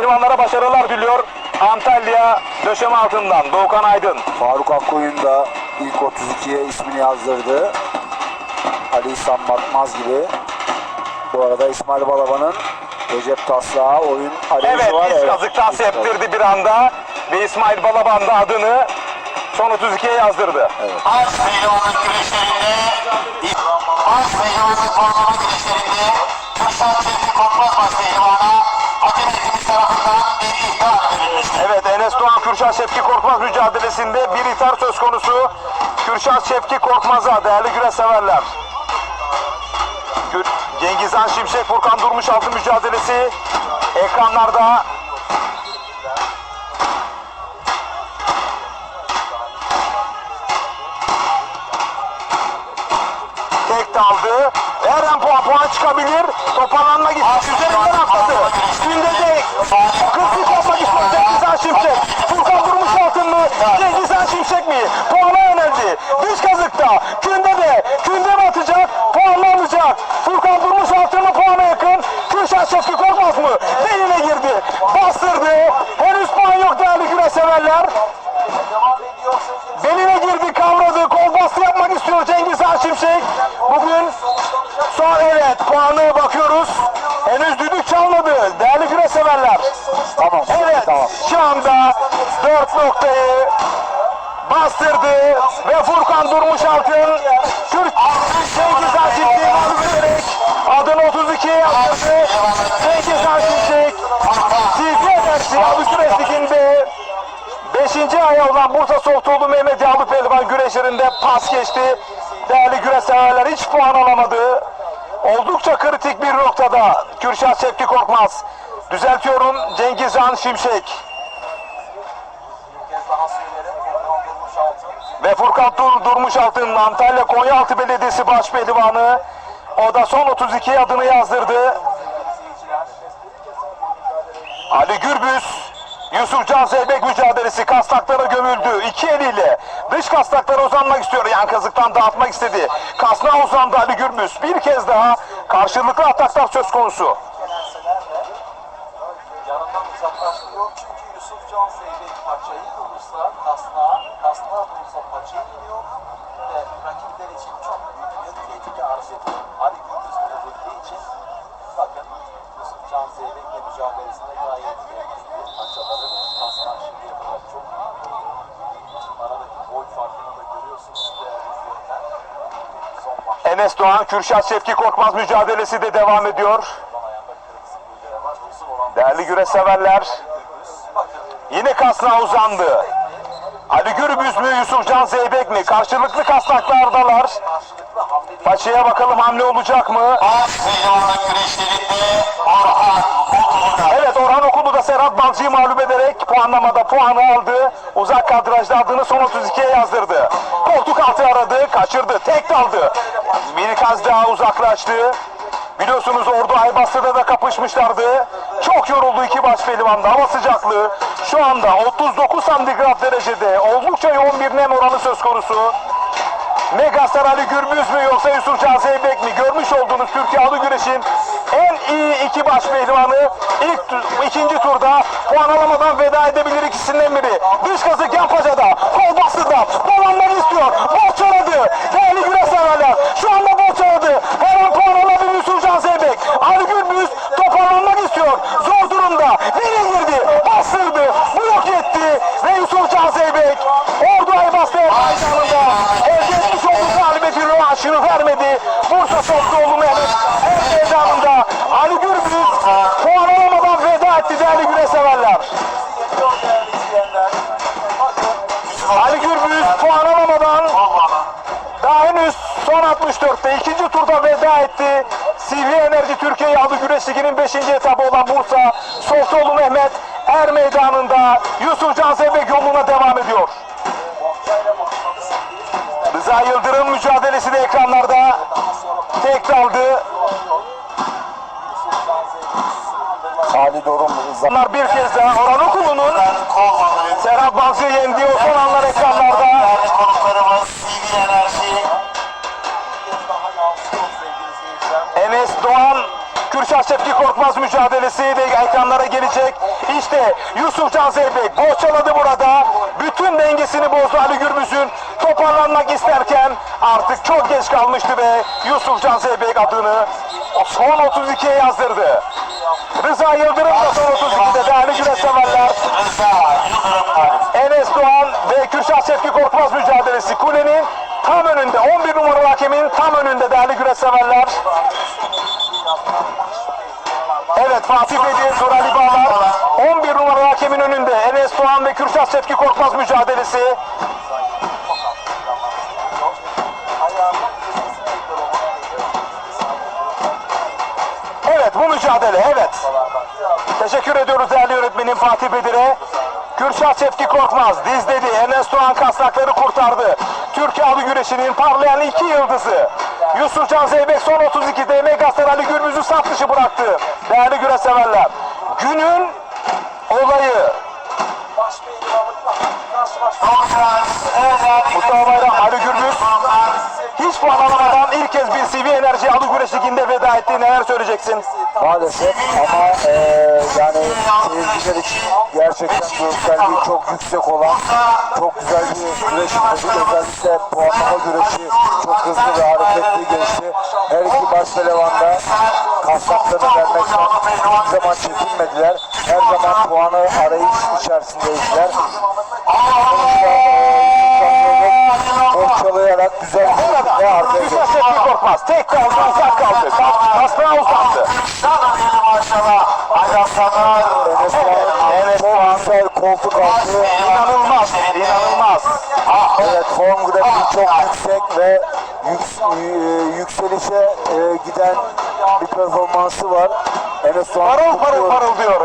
pehlivanlara başarılar diliyor. Antalya döşeme altından Doğukan Aydın. Faruk Akkoyun da ilk 32'ye ismini yazdırdı. Ali İhsan Batmaz gibi. Bu arada İsmail Balaban'ın Recep Taslağı oyun arayışı Evet, var. iç kazıktan septirdi bir anda ve İsmail Balaban da adını son 32'ye yazdırdı. Arş pehlivanlık güreşlerinde Arş pehlivanlık Kürşat Şevki Korkmaz mücadelesinde bir ithar söz konusu. Kürşat Şevki Korkmaz'a değerli güreş severler. Cengizhan Şimşek Furkan Durmuş altı mücadelesi ekranlarda tek daldı. Her an puan puan çıkabilir. Toparlanmak istiyor. Üzerinden atladı. Günde de kırklık yapmak istiyor Cengizhan Şimşek. Furkan Durmuş altın mı? Cengizhan Şimşek mi? Puana yöneldi. Dış kazıkta. Günde de. Günde mi atacak? Puanla alacak. Furkan Durmuş altın mı puana yakın? Kürşat Şefki Korkmaz mı? Beline girdi. Bastırdı. Henüz puan yok değerli güreş severler. Beline girdi kavradı. Tamam. Evet Tamam. şu anda 4 noktayı bastırdı ve Furkan Durmuş Altın Türk Cengiz Han Şimşek'i mağlup ederek adını 32'ye yazdırdı. Cengiz Han Şimşek Sizce edersin Avustralya Ligi'nde Beşinci aya olan Bursa Soğutoğlu Mehmet Yavru Pehlivan güreşlerinde pas geçti. Değerli güreş severler hiç puan alamadı. Oldukça kritik bir noktada Kürşat Şevki Korkmaz. Düzeltiyorum Cengiz Han Şimşek. Ve Furkan Dur Durmuş Altın Antalya Konyaaltı Belediyesi Baş Pehlivanı. O da son 32 adını yazdırdı. Ali Gürbüz, Yusuf Can Zeybek mücadelesi kastaklara gömüldü. İki eliyle dış kastaklara uzanmak istiyor. Yan kazıktan dağıtmak istedi. Kasnağa uzandı Ali Gürbüz. Bir kez daha karşılıklı ataklar söz konusu. Yanından uzaklaştırıyor çünkü Yusuf Can Zeybek paçayı vurursa kasnağa, kasnağa vurursa paçayı iniyor ve rakipler için çok büyük bir tehlike arz ediyor. Ali Gündüz bunu bildiği için bakın Yusuf Can Zeybek'le mücadelesinde gayet iyi paçaları kasnağı şimdiye kadar çok iyi. Aradaki boy farkını Enes Doğan, Kürşat Şevki Korkmaz mücadelesi de devam ediyor. Değerli güreş severler yine kasnağa uzandı. Ali Gürbüz mü Yusuf Can Zeybek mi? Karşılıklı kasnaklardalar. Paçaya bakalım hamle olacak mı? Evet Orhan Okulu da Serhat Balcı'yı mağlup ederek puanlamada puanı aldı. Uzak kadrajda adını son 32'ye yazdırdı. Koltuk altı aradı, kaçırdı, tek daldı. Bir kez daha uzaklaştı. Biliyorsunuz Ordu Aybastı'da da kapışmışlardı. Çok yoruldu iki baş pehlivan da. Hava sıcaklığı şu anda 39 santigrat derecede. Oldukça yoğun bir nem oranı söz konusu. Megastar Ali Gürbüz mü yoksa Yusuf Can Zeybek mi? Görmüş olduğunuz Türkiye Adı Güreş'in en iyi iki baş pehlivanı ilk ikinci turda puan alamadan veda edebilir ikisinden biri. Dış kazık yan pacada, kol bastıda, dolanmak istiyor. Borç aradı. Değerli güreş severler. Şu anda borç aradı. Her an puan henüz son 64'te ikinci turda veda etti. CV Enerji Türkiye Yağlı Güreş Ligi'nin 5. etabı olan Bursa Softoğlu Mehmet Er Meydanı'nda Yusuf Can Zeybek yoluna devam ediyor. Rıza Yıldırım mücadelesi de ekranlarda tek Zeybek Salih Dorum, Rıza bir kez daha Orhan Okulu'nun Serhat Balcı'yı yendiği o son anlar mücadelesi de ekranlara gelecek. İşte Yusuf Can Zeybek boğçaladı burada. Bütün dengesini bozdu Ali Gürbüz'ün. Toparlanmak isterken artık çok geç kalmıştı ve Yusuf Can Zeybek adını son 32'ye yazdırdı. Rıza Yıldırım da son 32'de değerli güreşseverler. Enes Doğan ve Kürşat Şefki Korkmaz mücadelesi kulenin tam önünde 11 numaralı hakemin tam önünde değerli güreşseverler. Fatih Bedi, Nur Ali Bağlar 11 numaralı hakemin önünde Enes Doğan ve Kürşat Şefki Korkmaz mücadelesi. Evet bu mücadele evet. Teşekkür ediyoruz değerli yönetmenim Fatih Bedir'e. Kürşat Şefki Korkmaz dizledi. Enes Doğan kasnakları kurtardı. Türkiye Alı Güreşi'nin parlayan iki yıldızı. Yusufcan Zeybek son 32'de Ali Gürbüz'ü saf dışı bıraktı. Değerli güreş severler. Günün Alamadan ilk kez bir CV Enerji Alı Güreş Ligi'nde veda etti. Neler söyleyeceksin? Maalesef ama eee yani seyirciler için gerçekten görselliği çok yüksek olan çok güzel bir güreş izledik. Özellikle puanlama güreşi çok hızlı ve hareketli geçti. Her iki baş pelevanda kasnaklarını vermekten hiçbir zaman çekinmediler. Her zaman puanı arayış içerisindeydiler. Boşçalayarak güzel bir ve arkaya Kürşat Şefki Korkmaz. Tek kaldı, uzak kaldı. Kasnağa uzandı. Sana diyelim maşallah. Aydan Sanar. Enes Bağ Enes çok altı. İnanılmaz, inanılmaz. Ah, Evet form grafiği çok yüksek ve yüks- y- yükselişe e, giden bir performansı var. Enes Doğan Parıl kutluyorum. parıl parıldıyor.